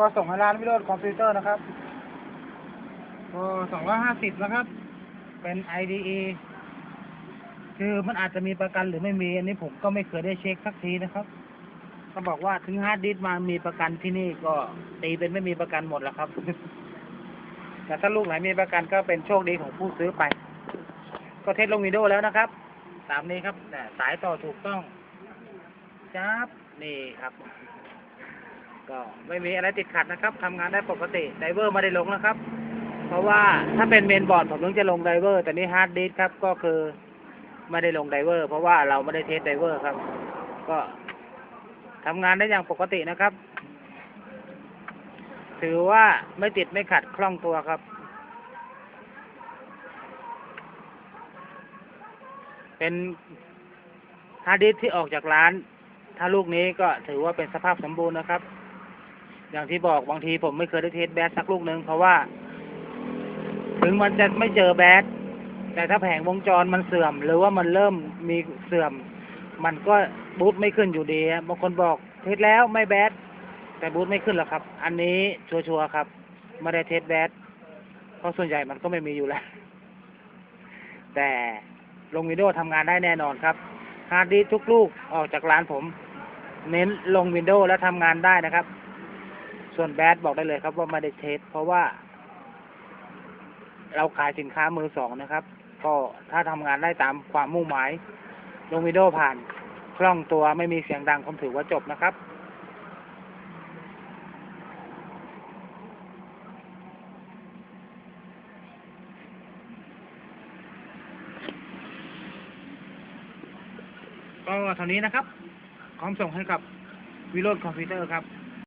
ก็ส่งให้ร้านวิโรจน์คอมพิวเตอร์นะครับก็สองร้อยห้าสิบนะครับ เป็น IDE คือมันอาจจะมีประกันหรือไม่มี อันนี้ผมก็ไม่เคยได้เช็คสักทีนะครับเขาบอกว่าถึงฮาร์ดดิสมามีประกันที่นี่ก็ตีเป็นไม่มีประกันหมดแล้วครับ แต่ถ้าลูกไหนมีประกันก็เป็นโชคดีของผู้ซื้อไป ก็เทสลงวิดีโอแล้วนะครับ ตามนี้ครับสายต่อถูกต้องจับนี่ครับ ก็ไม่มีอะไรติดขัดนะครับทำงานได้ปกติไดเวอร์ไม่ได้ลงนะครับ เพราะว่าถ้าเป็นเมนบอร์ดผมต้องจะลงไดเวอร์ แต่นี่ฮาร์ดดิสครับก็คือไม่ได้ลงไดเวอร์ เพราะว่าเราไม่ได้เทสไดเวอร์ครับ ก็ทำงานได้อย่างปกตินะครับ ถือว่าไม่ติดไม่ขัดคล่องตัวครับ เป็นฮาร์ดดิสที่ออกจากร้าน ถ้าลูกนี้ก็ถือว่าเป็นสภาพสมบูรณ์นะครับ อย่างที่บอกบางทีผมไม่เคยได้เทสแบสสักลูกหนึ่งเพราะว่า ถึงมันจะไม่เจอแบสแต่ถ้าแผงวงจรมันเสื่อม หรือว่ามันเริ่มมีเสื่อม มันก็บูตไม่ขึ้นอยู่ดีบางคนบอกเทสแล้วไม่แบสแต่บูตไม่ขึ้นหรอกครับ อันนี้ชัวร์ๆครับไม่ได้เทสแบสเพราะส่วนใหญ่มันก็ไม่มีอยู่แล้ว แต่ลงวิดีโอทำงานได้แน่นอนครับฮาร์ดดิสทุกลูกออกจากร้านผม เน้นลงวินโดว์แล้วทำงานได้นะครับ ส่วนแบดบอกได้เลยครับว่าไม่ได้เทสเพราะว่า เราขายสินค้ามือสองนะครับ ก็ถ้าทำงานได้ตามความมุ่งหมายลงวิดีโอผ่านคล่องตัวไม่มีเสียงดังผมถือว่าจบนะครับก็เท่านี้นะครับพร้อมส่งให้กับวิโรจน์คอมพิวเตอร์ครับ